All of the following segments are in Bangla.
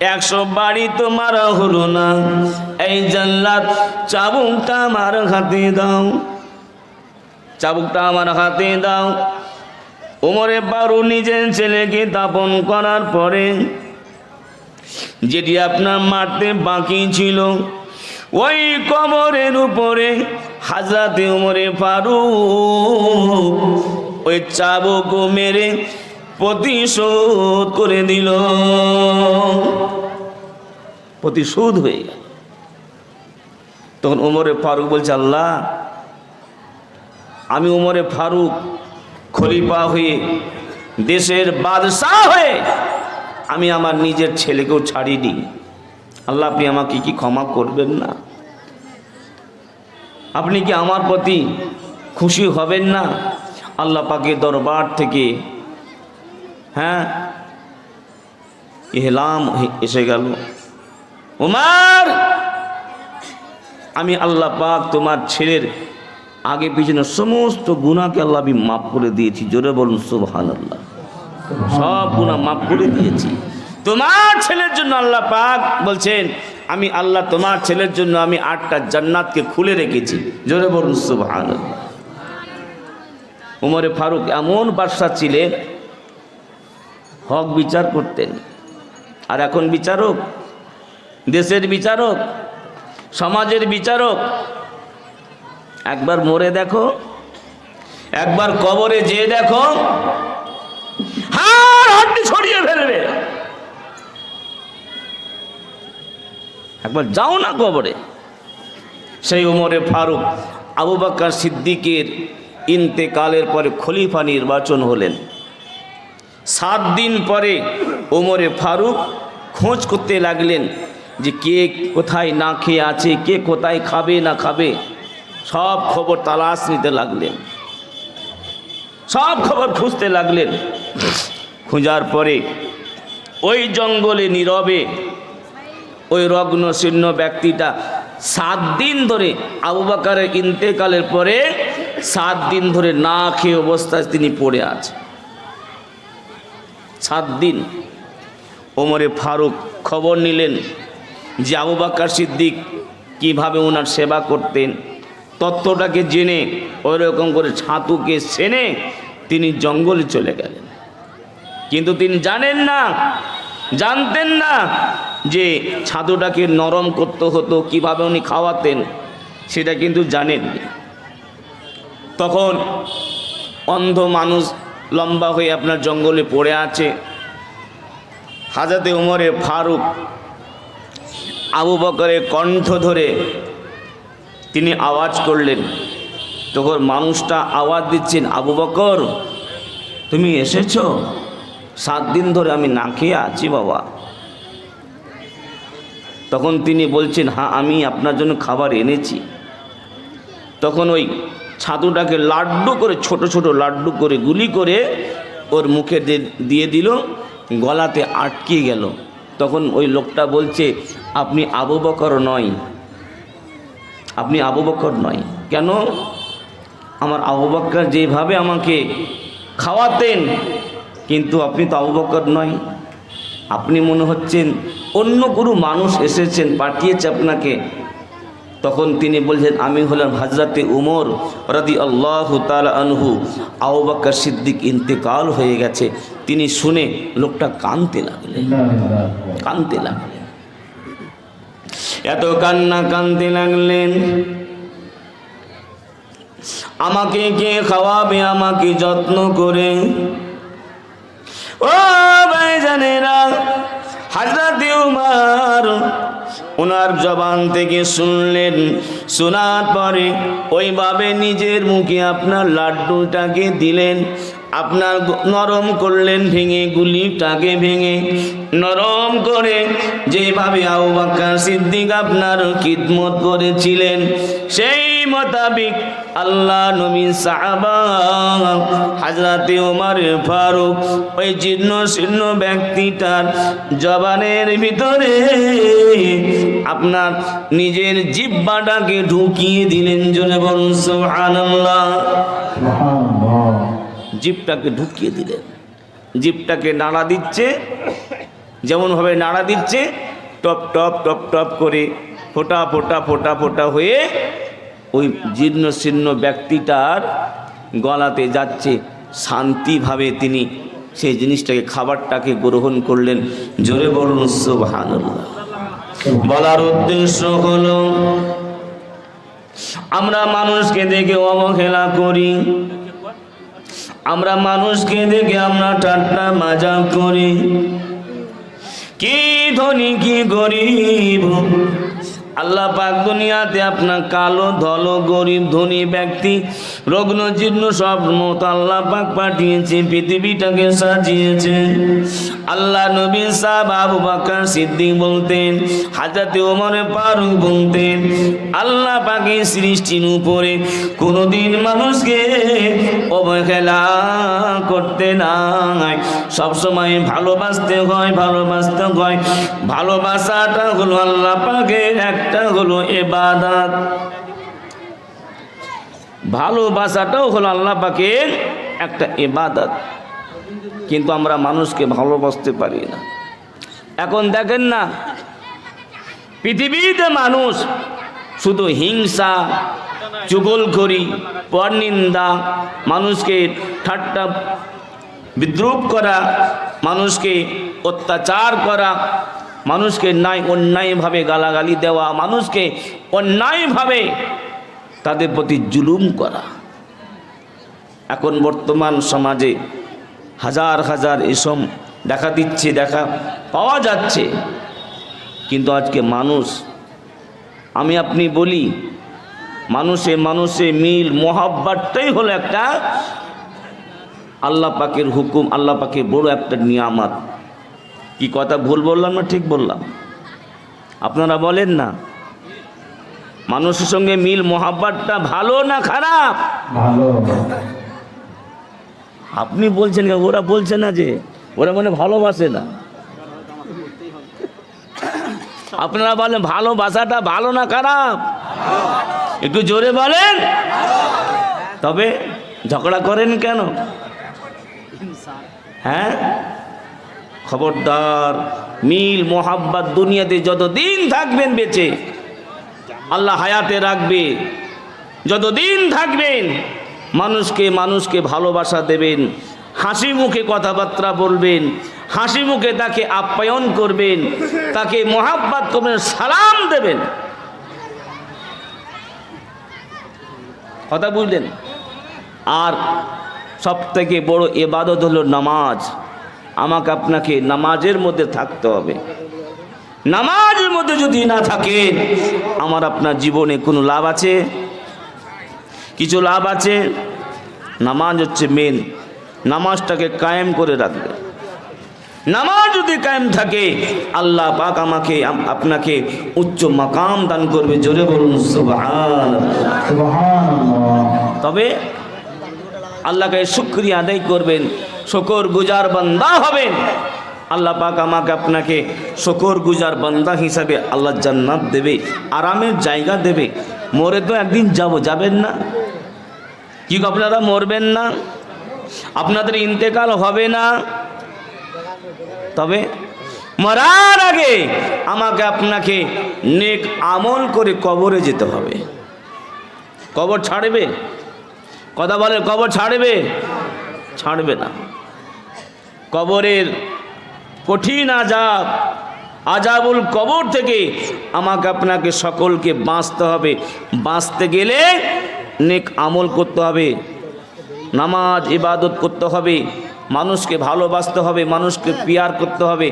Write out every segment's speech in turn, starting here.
একশো বাড়ি তোমার হলো না। এই জান্নাত চাবুকটা আমার হাতে দাও। চাবুকটা আমার হাতে দাও। ওমরে বারু নিজের ছেলেকে দাপন করার পরে যেটি আপনার মারতে বাকি ছিল, ওই কবরের উপরে হাজরাতে উমরে পারু ওই চাবুক মেরে প্রতিশোধ করে দিল। প্রতিশোধ হয়ে গেল। তখন উমরে ফারুক বলছে, আল্লাহ, আমি উমরে ফারুক খলিফা হয়ে দেশের বাদশাহ হয়ে আমি আমার নিজের ছেলেকেও ছাড়িনি। আল্লাহ, আপনি আমাকে কি ক্ষমা করবেন না? আপনি কি আমার প্রতি খুশি হবেন না? আল্লাহ পাকে দরবার থেকে হ্যাঁ। ইহলাম এসে গেল। উমার! আমি আল্লাহ পাক তোমার ছেলের আগে পিছনে সমস্ত গুণাকে আল্লাহ আমি মাফ করে দিয়েছি। জোরে বলুন সুবহান আল্লাহ সব গুণা মাফ করে দিয়েছি। তোমার ছেলের জন্য আল্লাহ পাক বলছেন, আমি আল্লাহ তোমার ছেলের জন্য আমি আটটা জান্নাতকে খুলে রেখেছি। জোরে বলুন সুবহান উমরে ফারুক এমন বাদশা ছিলেন হক বিচার করতেন। আর এখন বিচারক, দেশের বিচারক, সমাজের বিচারক, একবার মরে দেখো, একবার কবরে যেয়ে দেখো হাড় হাড্ডি ছড়িয়ে ফেলবে। একবার যাও না কবরে। সেই উমরে ফারুক আবু বাক্কার সিদ্দিকের ইন্তেকালের পরে খলিফা নির্বাচন হলেন। সাত দিন পরে ওমরে ফারুক খোঁজ করতে লাগলেন যে কে কোথায় না খেয়ে আছে, কে কোথায় খাবে না খাবে, সব খবর তালাশ নিতে লাগলেন। সব খবর খুঁজতে লাগলেন। খোঁজার পরে ওই জঙ্গলে নীরবে ওই রগ্ন শীর্ণ ব্যক্তিটা সাত দিন ধরে আবু বাকারের ইন্তেকালের পরে সাত দিন ধরে না খেয়ে অবস্থায় তিনি পড়ে আছে। সাত দিন ওমরে ফারুক খবর নিলেন যে আবু বাক্কার সিদ্দিক কীভাবে ওনার সেবা করতেন, তত্ত্বটাকে জেনে ওই রকম করে ছাতুকে সেনে তিনি জঙ্গলে চলে গেলেন। কিন্তু তিনি জানেন না, জানতেন না যে ছাতুটাকে নরম করতে হতো, কীভাবে উনি খাওয়াতেন, সেটা কিন্তু জানেননি। তখন অন্ধ মানুষ লম্বা হয়ে আপনার জঙ্গলে পড়ে আছে। হাজাতে উমরে ফারুক আবু বকরের কণ্ঠ ধরে তিনি আওয়াজ করলেন, তখন মানুষটা আওয়াজ দিচ্ছেন, আবু বকর, তুমি এসেছ? সাত দিন ধরে আমি না খেয়ে আছি বাবা। তখন তিনি বলছেন হ্যাঁ আমি আপনার জন্য খাবার এনেছি। তখন ওই ছাতুটাকে লাড্ডু করে, ছোট ছোট লাড্ডু করে, গুলি করে ওর মুখে দিয়ে দিল, গলাতে আটকে গেল। তখন ওই লোকটা বলছে, আপনি আবু বকর নয়। আপনি আবু বকর নয়। কেন? আমার আবু বকর যেভাবে আমাকে খাওয়াতেন, কিন্তু আপনি তো আবু বকর নয়। আপনি মনে হচ্ছেন অন্য কোনো মানুষ এসেছেন, পাঠিয়েছে আপনাকে। তখন তিনি বলছেন, আমি হলাম হাজরাতে উমর রাদি আল্লাহ তালা আনহু। আবু সিদ্দিক ইন্তেকাল হয়ে গেছে। তিনি শুনে লোকটা কানতে লাগলেন। কানতে লাগলেন। এত কান্না কানতে লাগলেন। আমাকে কে খাওয়াবে, আমাকে যত্ন করে? ও ভাই জানেরা হাজরাতে উমার ওনার জবান থেকে শুনলেন। শোনার পরে ওইভাবে নিজের মুখে আপনার লাড্ডুটাকে দিলেন। আপনার নরম করলেন ভেঙে, গুলিটাকে ভেঙে। নরম করে যেভাবে আবু সিদ্দিক আপনার কিদমত করেছিলেন, সেই মোতাবিক আল্লাহ নবী সাহাবা, হাজরাতে ওমর ফারুক, ওই জীর্ণ শীর্ণ ব্যক্তিটার জবানের ভিতরে আপনার নিজের জিব্বাটাকে ঢুকিয়ে দিলেন জোরে বলুন, সুবহানাল্লাহ। জিপটাকে ঢুকিয়ে দিলেন। জিপটাকে নাড়া দিচ্ছে যেমনভাবে নাড়া দিচ্ছে, টপ টপ টপ টপ করে ফোটা ফোটা ফোটা ফোটা হয়ে ওই জীর্ণ শীর্ণ ব্যক্তিটার গলাতে যাচ্ছে। শান্তিভাবে তিনি সেই জিনিসটাকে, খাবারটাকে গ্রহণ করলেন। জোরে বলুন, সুবহানাল্লাহ। বলার উদ্দেশ্য হলো, আমরা মানুষকে দেখে অবহেলা করি। আমরা মানুষকে দেখে আমরা ঠাট্টা মাজা করি। কি ধনী, কি গরিব আল্লাহ পাক দুনিয়াতে আপনার কালো, ধল, গরিব, ধনী ব্যক্তি, রগ্ন, জীর্ণ সব মত আল্লাহ পাক পাঠিয়েছে, পৃথিবীটাকে সাজিয়েছে। আল্লাহ নবী সাহেব আবু বাকর সিদ্দিক বলতেন হাজাতে ওমরে ফারুক বলতেন, আল্লাহ পাকের সৃষ্টির উপরে কোনোদিন মানুষকে অবহেলা করতে নাই। সবসময় ভালোবাসতে হয় ভালোবাসতে হয়। ভালোবাসাটা হলো আল্লাহ পাকের একটা হলো এবাদাত ভালোবাসাটাও হলো আল্লাহ একটা এবাদত কিন্তু আমরা মানুষকে ভালোবাসতে পারি না। এখন দেখেন না, পৃথিবীতে মানুষ শুধু হিংসা, চুগলখড়ি, পরনিন্দা, মানুষকে ঠাট্টা, বিদ্রুপ করা, মানুষকে অত্যাচার করা মানুষকে ন্যায় অন্যায়ভাবে গালাগালি দেওয়া, মানুষকে অন্যায়ভাবে তাদের প্রতি জুলুম করা। এখন বর্তমান সমাজে হাজার হাজার এসব দেখা দিচ্ছে, দেখা পাওয়া যাচ্ছে। কিন্তু আজকে মানুষ, আমি আপনি বলি, মানুষে মানুষে মিল মোহাব্বাতটাই হলো একটা আল্লাহ পাকের হুকুম, আল্লাহ পাকের বড় একটা নিয়ামত। কি কথা ভুল বললাম না ঠিক বললাম? আপনারা বলেন না। মানুষের সঙ্গে মিল মোহাব্বাতটা ভালো না খারাপ? আপনি বলছেন? ওরা বলছে না যে ওরা মানে ভালোবাসে না। আপনারা বলেন ভালোবাসাটা ভালো না খারাপ? একটু জোরে বলেন। তবে ঝগড়া করেন কেন? হ্যাঁ? খবরদার, মিল, মোহাব্বত দুনিয়াতে যতদিন থাকবেন বেঁচে, আল্লাহ হায়াতে রাখবে। যতদিন থাকবেন, মানুষকে মানুষকে ভালোবাসা দেবেন, হাসি মুখে কথাবার্তা বলবেন, হাসি মুখে তাকে আপ্যায়ন করবেন, তাকে মহাব্বাত করবেন, সালাম দেবেন। কথা বুঝলেন? আর সব থেকে বড় এবাদত হলো নামাজ। আমাকে আপনাকে নামাজের মধ্যে থাকতে হবে। নামাজের মধ্যে যদি না থাকেন আমার আপনার জীবনে কোনো লাভ আছে? কিছু লাভ আছে? নামাজ হচ্ছে মেন নামাজটাকে কায়েম করে রাখবে। নামাজ যদি কায়েম থাকে আল্লাহ পাক আমাকে আপনাকে উচ্চ মাকাম দান করবে। জোরে বলুন তবে আল্লাহকে শুক্রিয়া আদায় করবেন, শকর গুজার বান্দা হবেন। আল্লাহ পাক আমাকে আপনাকে শকর গুজার বান্দা হিসাবে আল্লাহ জান্নাত দেবে, আরামের জায়গা দেবে। মরে তো একদিন যাব, যাবেন না। কি আপনারা, মরবেন না। আপনাদের ইন্তেকাল হবে না। তবে মরার আগে আমাকে আপনাকে নেক আমল করে কবরে যেতে হবে। কবর ছাড়বে? কথা বলে কবর ছাড়বে? ছাড়বে না। কবরের কঠিন আজাব আজাবুল কবর থেকে আমাকে আপনাকে সকলকে বাঁচতে হবে। বাঁচতে গেলে নেক আমল করতে হবে, নামাজ, ইবাদত করতে হবে, মানুষকে ভালোবাসতে হবে, মানুষকে পিয়ার করতে হবে।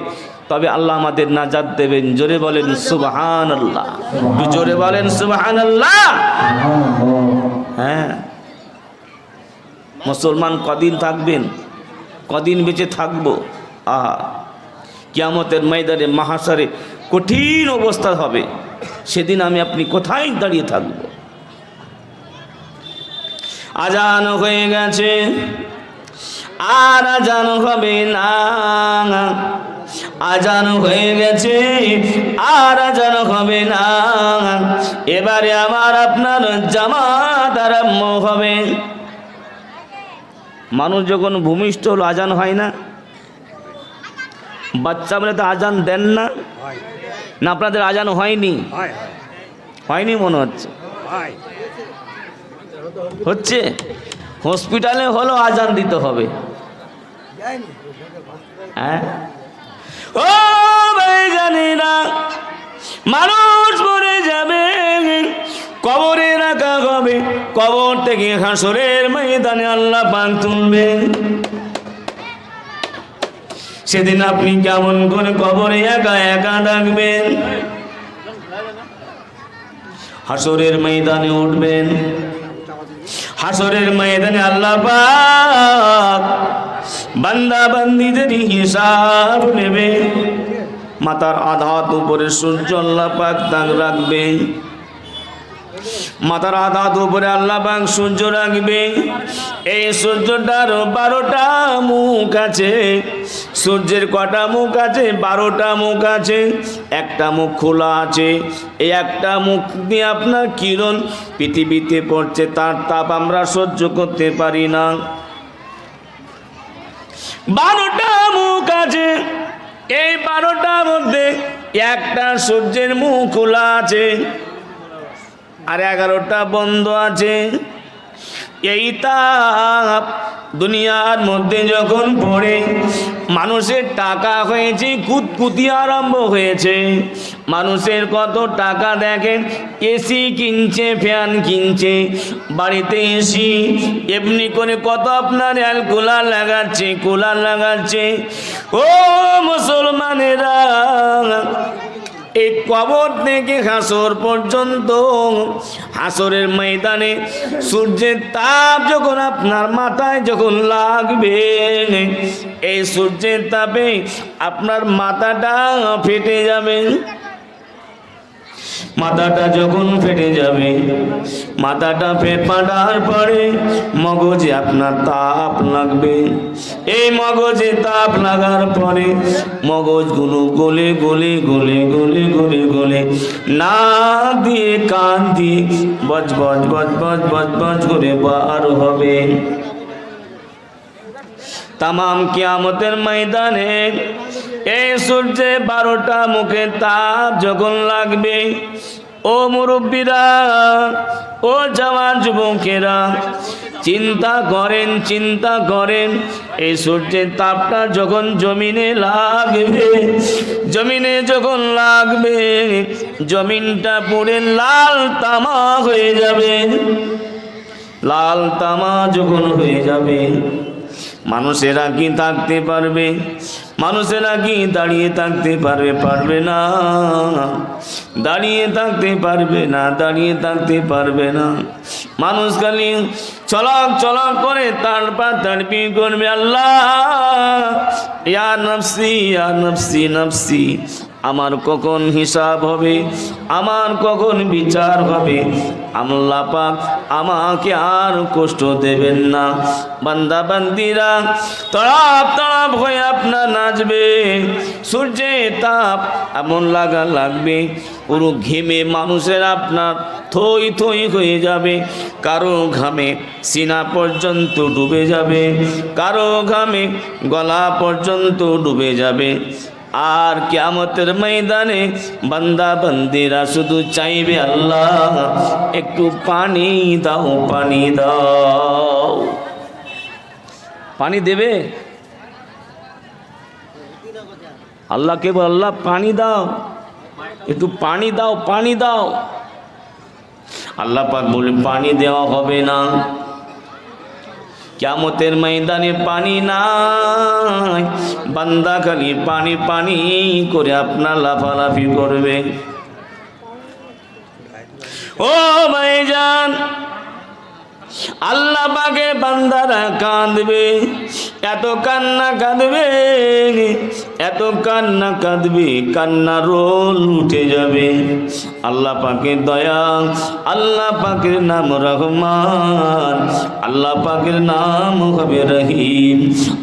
তবে আল্লাহ আমাদের নাজাদ দেবেন। জোরে বলেন সুবাহান আল্লাহ জোরে বলেন সুবাহান আল্লাহ হ্যাঁ। মুসলমান কদিন থাকবেন? কদিন বেঁচে থাকব? আহা, কিয়ামতের ময়দানে মাহাসারে কঠিন অবস্থা হবে। সেদিন আমি আপনি কোথায় দাঁড়িয়ে থাকব? আজান হয়ে গেছে, আর আজান হবে না। আজান হয়ে গেছে, আর আজান হবে না। এবারে আমার আপনার জামাত আরম্ভ হবে। মানুষ যখন ভূমিষ্ঠ হলো আজান হয় না বাচ্চা বলে তো আজান দেন না। না আপনাদের আজান হয়নি। হয়নি মনে হচ্ছে। হচ্ছে? হসপিটালে হলো আজান দিতে হবে। হ্যাঁ? ও ভাই জানি না মানুষ মরে যাবে। কবরে রাখা হবে। কবর থেকে হাসরের ময়দানে আল্লাহ পাক তুলবেন সেদিন আপনি কেমন করে কবরে একা একা ডাকবেন হাসরের ময়দানে উঠবেন। হাসরের ময়দানে আল্লাহ পাক বান্দা বান্দিদের হিসাব নেবে। মাথার আধাত উপরে সূর্য আল্লাহ পাক দাগ রাখবে। মাথার আধাত উপরে আল্লাহ পাক সূর্য রাখবে। এই সূর্যটার বারোটা মুখ আছে। সূর্যের কটা মুখ আছে? বারোটা মুখ আছে। একটা মুখ খোলা আছে। এই একটা মুখ দিয়ে আপনার কিরণ পৃথিবীতে পড়ছে, তার তাপ আমরা সহ্য করতে পারি না। বারোটা মুখ আছে। এই বারোটার মধ্যে একটা সূর্যের মুখ খোলা আছে। আর এগারোটা বন্ধ আছে। এই তাপ দুনিয়ার মধ্যে যখন পড়ে, মানুষের টাকা হয়েছে, কুতকুতি আরম্ভ হয়েছে। মানুষের কত টাকা দেখেন এসি কিনছে ফ্যান কিনছে, বাড়িতে এসি এমনি করে কত আপনার অ্যাল কুলার লাগাচ্ছে কুলার লাগাচ্ছে। ও মুসলমানেরা এই কবর থেকে হাসর পর্যন্ত হাসরের ময়দানে সূর্যের তাপ যখন আপনার মাথায় যখন লাগবে, এই সূর্যের তাপে আপনার মাথাটা ফেটে যাবে। মাথাটা যখন ফেটে যাবে, মাথাটা ফাটার পরে মগজে আপনার তাপ লাগবে। এই মগজে তাপ লাগার পরে মগজগুলো গলে গলে গলে গলে গলে গলে না দিয়ে, কান দিয়ে বজ বজ বজ বজ বজ বজ করে বার হবে। তামাম কিয়ামতের ময়দানে এই সূর্যে বারোটা মুখে তাপ যখন লাগবে, ও মুরব্বীরা, ও জওয়ান যুবকেরা, চিন্তা করেন চিন্তা করেন, এই সূর্যের তাপটা যখন জমিনে লাগবে, জমিনে যখন লাগবে, জমিনটা পুড়ে লাল তামা হয়ে যাবে। লাল তামা যখন হয়ে যাবে মানুষেরা কি থাকতে পারবে? মানুষেরা কি দাঁড়িয়ে থাকতে পারবে? পারবে না। দাঁড়িয়ে থাকতে পারবে না, দাঁড়িয়ে থাকতে পারবে না। মানুষ খালি চলক চলক করে তারপর তাড়পি করবে, আল্লাহ, ইয়া নফসি ইয়া নফসি নফসি। আমার কখন হিসাব হবে? আমার কখন বিচার হবে? আল্লাহ পাক আমাকে আর কষ্ট দেবেন না। বান্দা, বান্দিরা তড়াপ তড়াপ হয়ে আপনার নাচবে। সূর্যে তাপ এমন লাগা লাগবে। পুরো ঘেমে মানুষের আপনার থই থই হয়ে যাবে। কারও ঘামে সিনা পর্যন্ত ডুবে যাবে। কারও ঘামে গলা পর্যন্ত ডুবে যাবে। আর কিয়ামতের ময়দানে বান্দা বান্দিরা শুধু চাইবে আল্লাহ, একটু পানি দাও পানি দাও। পানি দেবে? আল্লাহকে বল, আল্লাহ, পানি দাও, একটু পানি দাও পানি দাও। আল্লাহ পাক বলে পানি দেওয়া হবে না। কেমতের ময়দানে পানি নাই বান্দা খালি পানি পানি করে আপনার লাফালাফি করবে। ও ভাইজান আল্লাহ পাকে বান্দারা কাঁদবে, এত কান্না কাঁদবে, এত কান্না কাঁদবে কান্না রোল উঠে যাবে। আল্লাহ পাকের দয়া, আল্লাহ পাকের নাম রহমান, আল্লাহ পাকের নাম হবে রহিম।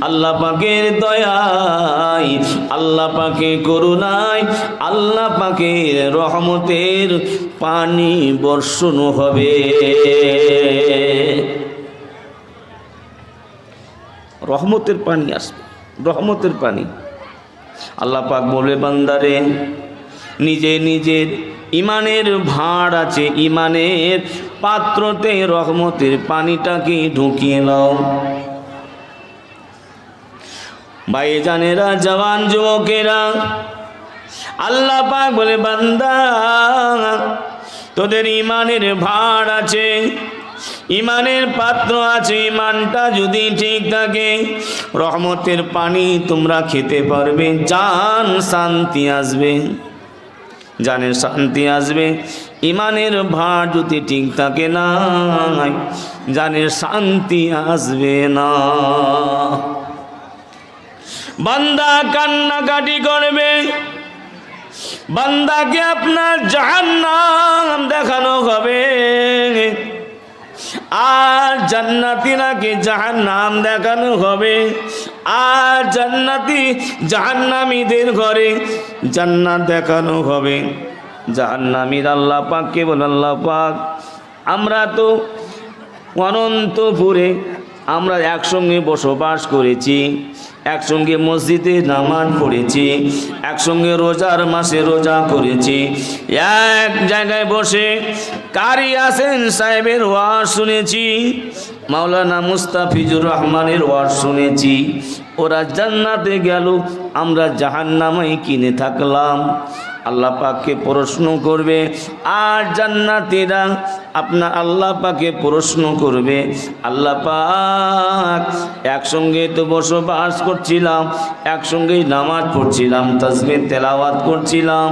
আল্লাহ পাকের দয়ায় আল্লাহ পাকে করুণায় আল্লাহ পাকের রহমতের পানি বর্ষণ হবে। রহমতের পানি আসবে, রহমতের পানি। আল্লাহ পাক বলে বান্দারে, নিজে নিজের ইমানের ভাঁড় আছে, ইমানের পাত্রতে রহমতের পানিটাকে ঢুকিয়ে নাও। ভাইজানেরা, জওয়ান যুবকেরা, আল্লাহ পাক বলে, বান্দা তোদের ইমানের ভার আছে, ইমানের পাত্র আছে, ইমানটা যদি ঠিক থাকে, রহমতের পানি তোমরা খেতে পারবে, জান শান্তি আসবে। জানের শান্তি আসবে, ইমানের ভার যদি ঠিক থাকে না, জানের শান্তি আসবে না। বান্দা কান্নাকাটি করবে বান্দাকে আপনার জাহান্নাম দেখানো হবে। আর জান্নাতিরাকে জাহান্নাম দেখানো হবে। আর জান্নাতি জাহান্নামীদের ঘরে জান্নাত দেখানো হবে। জাহান্নামীর আল্লাহ পাককে বল? আল্লাহ পাক। আমরা তো অনন্তপুরে আমরা একসঙ্গে বসবাস করেছি। একসঙ্গে মসজিদে নামাজ পড়েছি, একসঙ্গে রোজার মাসে রোজা করেছি। এক জায়গায় বসে কারি আসেন সাহেবের ওয়াজ শুনেছি, মাওলানা মুস্তাফিজুর রহমানের ওয়াজ শুনেছি। ওরা জান্নাতে গেল, আমরা জাহান্নামাই কিনে থাকলাম। আল্লাহ পাককে প্রশ্ন করবে, আর জান্নাতীরা? আপনার আল্লাহ পাকে প্রশ্ন করবে, আল্লাহ পাক, একসঙ্গে তো বসবাস করছিলাম, একসঙ্গেই নামাজ পড়ছিলাম তসবির তেলাওয়াত করছিলাম,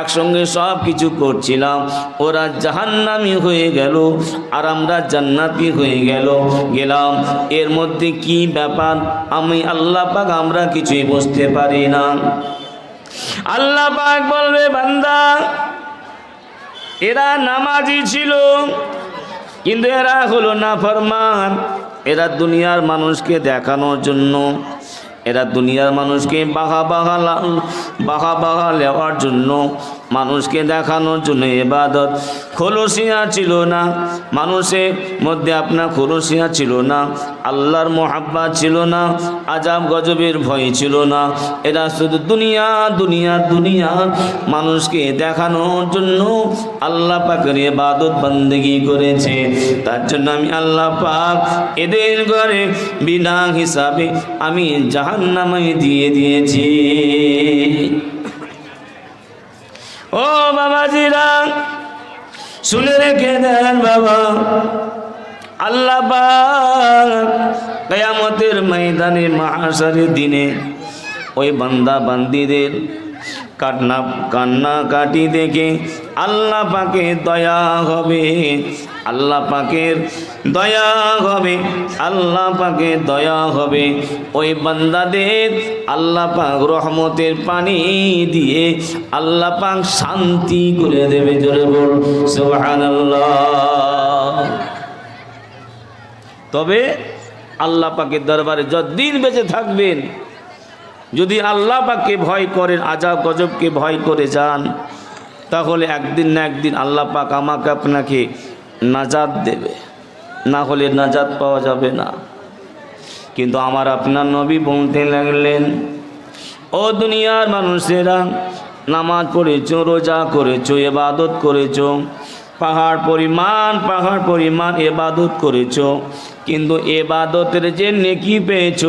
একসঙ্গে সব কিছু করছিলাম। ওরা জাহান্নামি হয়ে গেল আর আমরা জান্নাতি হয়ে গেল, গেলাম। এর মধ্যে কি ব্যাপার? আমি আল্লাহ পাক আমরা কিছুই বুঝতে পারি না। আল্লাহ পাক বলবে, বান্দা, এরা নামাজি ছিল, কিন্তু এরা হলো না ফরমান এরা দুনিয়ার মানুষকে দেখানোর জন্য, এরা দুনিয়ার মানুষকে বাহা বাহা লাল, বাহা বাহা নেওয়ার জন্য মানুষকে দেখানোর জন্য এবাদত খোলসিয়া ছিল না। মানুষের মধ্যে আপনার খোলসিয়া ছিল না। আল্লাহর মোহাব্বা ছিল না। আজাব গজবের ভয় ছিল না। এরা শুধু দুনিয়া দুনিয়া দুনিয়া। মানুষকে দেখানোর জন্য আল্লাহ পাকের এবাদত বন্দেগি করেছে। তার জন্য আমি আল্লাহ পাক এদের ঘরে বিনা হিসাবে আমি জাহান্নামাই দিয়ে দিয়েছি। ও বাবাজিরা, শুনে রেখে দেন বাবা। আল্লাহ ময়দানে মহাসারের দিনে ওই বান্দা বান্দিদের কান্না কাটি দেখে আল্লাহ পাকে দয়া হবে। আল্লাহ পাকের দয়া হবে, আল্লাহ পাকে দয়া হবে। ওই বান্দাদের আল্লাহ পাক রহমতের পানি দিয়ে আল্লাহ পাক শান্তি করে দেবে, জোরে বল তবে আল্লাহ পাকের দরবারে যতদিন বেঁচে থাকবেন, যদি আল্লাহ পাককে ভয় করেন, আজাব গজবকে ভয় করে যান, তাহলে একদিন না একদিন আল্লাহ পাক আমাকে আপনাকে নাজাদ দেবে। না হলে নাজাদ পাওয়া যাবে না। কিন্তু আমার আপনার নবী বলতে লাগলেন, ও দুনিয়ার মানুষেরা, নামাজ পড়েছো, রোজা করেছ এবাদত করেছ, পাহাড় পরিমাণ পাহাড় পরিমাণ এবাদত করেছ, কিন্তু এবাদতের যে নেকি পেয়েছ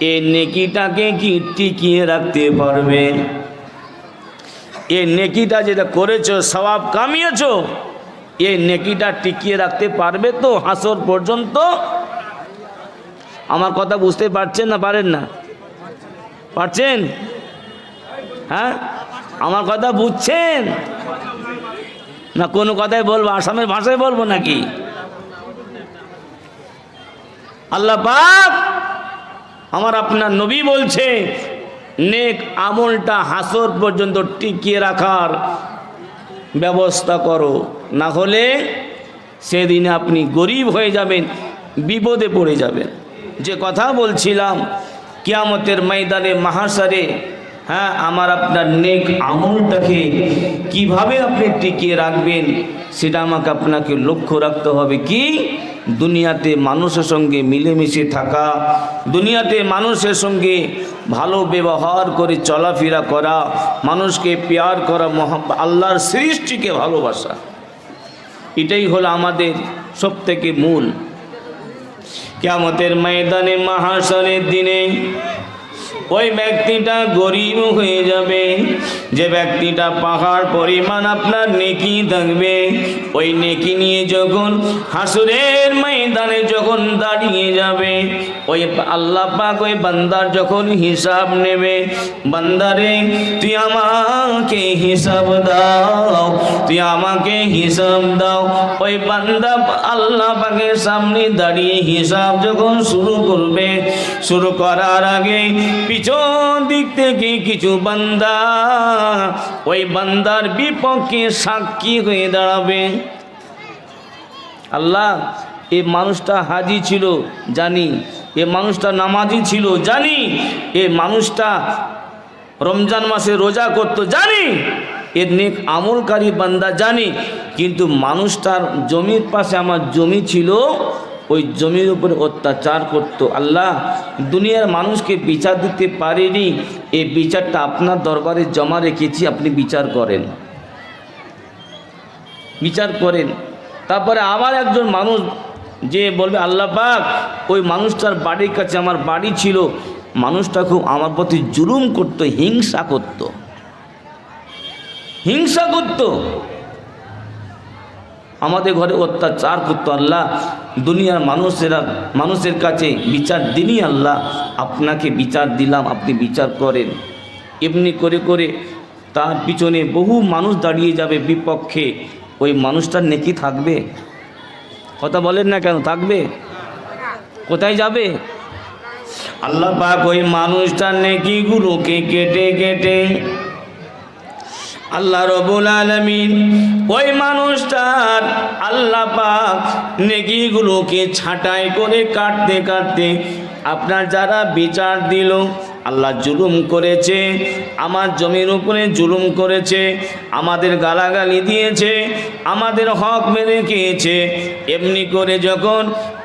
এই নেকিটাকে কি টিকিয়ে রাখতে পারবে? এ নেকিটা যেটা করেছ সবাব কামিয়েছো এই নেকিটা টিকিয়ে রাখতে পারবে তো হাসর পর্যন্ত? আমার কথা বুঝতে পারছেন না পারেন না? পারছেন? হ্যাঁ? আমার কথা বুঝছেন? না, কোনো কথাই বলব, আসামের ভাষায় বলব নাকি? আল্লাহ পাক আমার আপনার নবী বলছে, নেক আমলটা হাসর পর্যন্ত টিকিয়ে রাখার ব্যবস্থা করো। না হলে সেদিন আপনি গরিব হয়ে যাবেন, বিপদে পড়ে যাবেন। যে কথা বলছিলাম, কিয়ামতের ময়দানে মাহাসারে হ্যাঁ আমার আপনার নেক আমলটাকে কীভাবে আপনি টিকিয়ে রাখবেন, সেটা আমাকে আপনাকে লক্ষ্য রাখতে হবে কি? দুনিয়াতে মানুষের সঙ্গে মিলেমিশে থাকা, দুনিয়াতে মানুষের সঙ্গে ভালো ব্যবহার করে চলাফেরা করা, মানুষকে পেয়ার করা মহাব্বা আল্লাহর সৃষ্টিকে ভালোবাসা। এটাই হলো আমাদের সব থেকে মূল। কেমতের ময়দানে মহাসনের দিনে ওই ব্যক্তিটা গরিব হয়ে যাবে। যে ব্যক্তিটা পাহাড় পরিমাণ আপনার নেকি থাকবে, ওই নেকি নিয়ে যখন হাসুরের ময়দানে যখন দাঁড়িয়ে যাবে, ওই আল্লাহ পাক ওই বান্দার যখন হিসাব নেবে, বান্দারে, তুই আমাকে হিসাব দাও, তুই আমাকে হিসাব দাও। ওই বান্দা আল্লাহ পাকের সামনে দাঁড়িয়ে হিসাব যখন শুরু করবে, শুরু করার আগে পিছন দিক থেকে কিছু বান্দা ওই বান্দার বিপক্ষে সাক্ষী হয়ে দাঁড়াবে। আল্লাহ, এ মানুষটা হাজি ছিল, জানি। এ মানুষটা নামাজি ছিল, জানি। এ মানুষটা রমজান মাসে রোজা করতো, জানি। এর নেক আমলকারী বান্দা, জানি। কিন্তু মানুষটার জমির পাশে আমার জমি ছিল ওই জমির উপরে অত্যাচার করত। আল্লাহ দুনিয়ার মানুষকে বিচার দিতে পারেনি। এই বিচারটা আপনার দরবারে জমা রেখেছি, আপনি বিচার করেন। বিচার করেন। তারপরে আবার একজন মানুষ যে বলবে, আল্লাহ পাক, ওই মানুষটার বাড়ির কাছে আমার বাড়ি ছিল। মানুষটা খুব আমার প্রতি জুলুম করত, হিংসা করত। হিংসা করত। আমাদের ঘরে অত্যাচার করতো আল্লাহ। দুনিয়ার মানুষেরা, মানুষের কাছে বিচার দিনই আল্লাহ। আপনাকে বিচার দিলাম, আপনি বিচার করেন। এমনি করে করে তার পিছনে বহু মানুষ দাঁড়িয়ে যাবে বিপক্ষে। ওই মানুষটার নেকি থাকবে? কথা বলেন না কেন, থাকবে? কোথায় যাবে? আল্লাহ পাক ওই মানুষটার নেকিগুলোকে কেটে কেটে আল্লাহ রবুল আলমিন ওই মানুষটার আল্লাহ পাক নেকিগুলোকে ছাঁটাই করে কাটতে কাটতে আপনার যারা বিচার দিল আল্লাহ জুলুম করেছে, আমার জমির উপরে জুলুম করেছে, আমাদের গালাগালি দিয়েছে, আমাদের হক মেরে খেয়েছে। এমনি করে যখন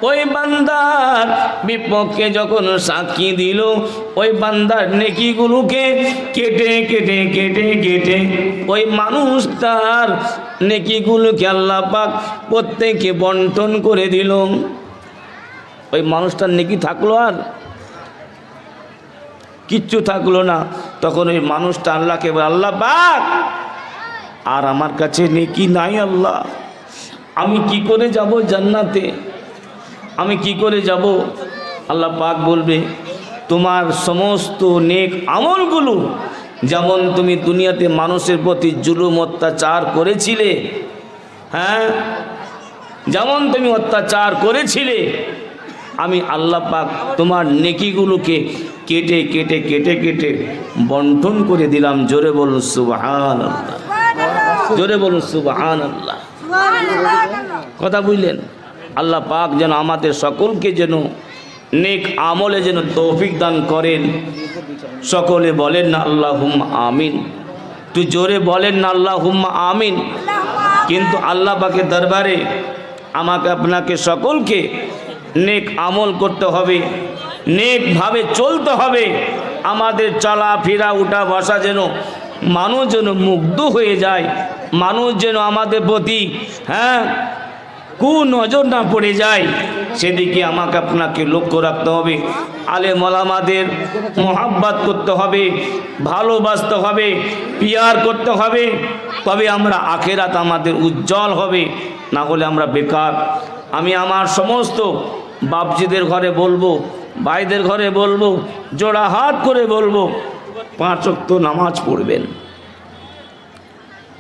ওই বান্দার বিপক্ষে যখন সাক্ষী দিল, ওই বান্দার নেকিগুলোকে কেটে কেটে কেটে কেটে ওই মানুষ তার নেকিগুলোকে আল্লাহ পাক প্রত্যেকে বন্টন করে দিল। ওই মানুষটার নেকি থাকল আর? কিচ্ছু থাকল না। তখন ওই মানুষটা আল্লাহকে বলে, আল্লাহ পাক আর আমার কাছে নেকি নাই আল্লাহ। আমি কি করে যাব জান্নাতে? আমি কি করে যাব? আল্লাহ পাক বলবে তোমার সমস্ত নেক আমলগুলো যেমন তুমি দুনিয়াতে মানুষের প্রতি জুলুম অত্যাচার করেছিলে হ্যাঁ? যেমন তুমি অত্যাচার করেছিলে আমি আল্লাহ পাক তোমার নেকিগুলোকে কেটে কেটে কেটে কেটে বন্টন করে দিলাম। জোরে বলুন সুবাহান আল্লাহ জোরে বলুন সুবাহান আল্লাহ কথা বুঝলেন? আল্লাহ পাক যেন আমাদের সকলকে যেন নেক আমলে যেন তৌফিক দান করেন। সকলে বলেন না আল্লাহ আমিন। তুই জোরে বলেন না আল্লাহ হুম্মা আমিন। কিন্তু আল্লাহ পাকের দরবারে আমাকে আপনাকে সকলকে নেক আমল করতে হবে। নেকভাবে চলতে হবে। আমাদের চলাফেরা উঠা বসা যেন মানুষ যেন মুগ্ধ হয়ে যায়, মানুষ যেন আমাদের প্রতি হ্যাঁ কু নজর না পড়ে যায়, সেদিকে আমাকে আপনাকে লক্ষ্য রাখতে হবে। আলে মলামাদের মোহাব্বাত করতে হবে, ভালোবাসতে হবে, পিয়ার করতে হবে। তবে আমরা আখেরাত আমাদের উজ্জ্বল হবে, না হলে আমরা বেকার। আমি আমার সমস্ত বাপজিদের ঘরে বলব ভাইদের ঘরে বলব, জোড়া হাত করে বলব, পাঁচ অক্ত নামাজ পড়বেন।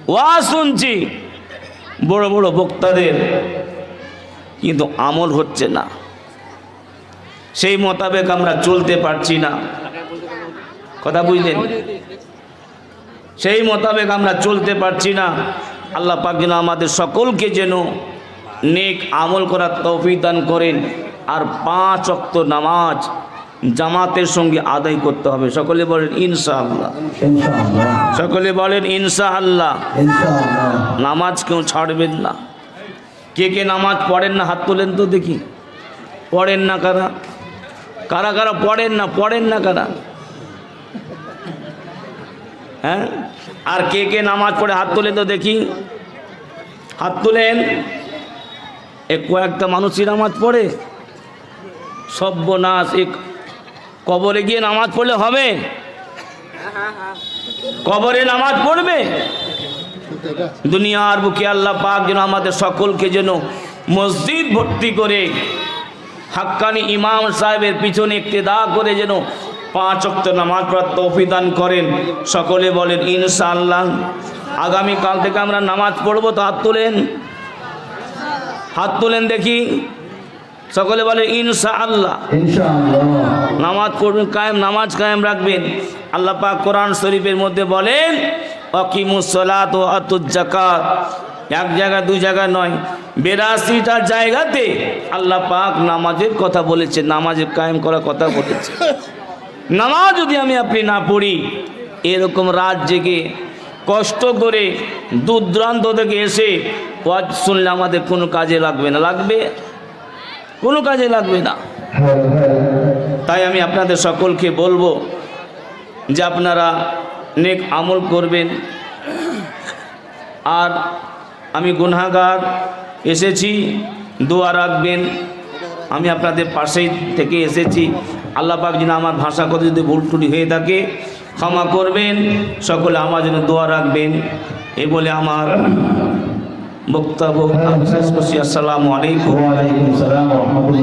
ওয়া শুনছি, বড় বড় বক্তাদের, কিন্তু আমল হচ্ছে না। সেই মোতাবেক আমরা চলতে পারছি না। কথা বুঝলেন? সেই মোতাবেক আমরা চলতে পারছি না। আল্লাহ পাক যেন আমাদের সকলকে যেন নেক আমল করার তৌফিক দান করেন। আর পাঁচ অক্ত নামাজ জামাতের সঙ্গে আদায় করতে হবে। সকলে বলেন ইনশাআল্লাহ। ইনশাআল্লাহ। সকলে বলেন ইনশাআল্লাহ। ইনশাআল্লাহ। নামাজ কেউ ছাড়বেন না। কে কে নামাজ পড়েন না হাত তোলেন তো দেখি। পড়েন না কারা? কারা কারা পড়েন না পড়েন না কারা? হ্যাঁ? আর কে কে নামাজ পড়ে হাত তোলেন তো দেখি। হাত তোলেন। এ কয়েকটা মানুষই নামাজ পড়ে। সব্যনাশ এক কবরে গিয়ে নামাজ পড়লে হবে? কবরে নামাজ পড়বে? দুনিয়ার বুকে আল্লাহ পাক যেন আমাদের সকলকে যেন মসজিদ ভর্তি করে, হাক্কানি ইমাম সাহেবের পিছনে ইক্তেদা করে যেন পাঁচ অক্ত নামাজ পড়ার তৌফিক দান করেন। সকলে বলেন, ইনশাআল্লাহ, আগামীকাল থেকে আমরা নামাজ পড়ব। তো হাত তোলেন। হাত তোলেন দেখি। সকলে বলে ইনশা আল্লাহ নামাজ পড়বেন কায়েম নামাজ কায়েম রাখবেন। আল্লাহ পাক কোরআন শরীফের মধ্যে বলেন অকিমুসলাত ও আতুজ জাকাত এক জায়গা দুই জায়গা নয় বেরাশিটা জায়গাতে আল্লাহ পাক নামাজের কথা বলেছে নামাজের কায়েম করার কথা বলেছে। নামাজ যদি আমি আপনি না পড়ি এরকম রাত জেগে কষ্ট করে দূর দূরান্ত থেকে এসে ওয়াজ শুনলে আমাদের কোনো কাজে লাগবে না। লাগবে? কোনো কাজে লাগবে না। তাই আমি আপনাদের সকলকে বলব যে আপনারা নেক আমল করবেন। আর আমি গুনাগার এসেছি, দোয়া রাখবেন। আমি আপনাদের পাশেই থেকে এসেছি। আল্লাহ পাক যেন আমার ভাষা কথা যদি ভুল হয়ে থাকে, ক্ষমা করবেন। সকলে আমার জন্য দোয়া রাখবেন। এ বলে আমার বক্তব্য করছি। আসসালামু আলাইকুম।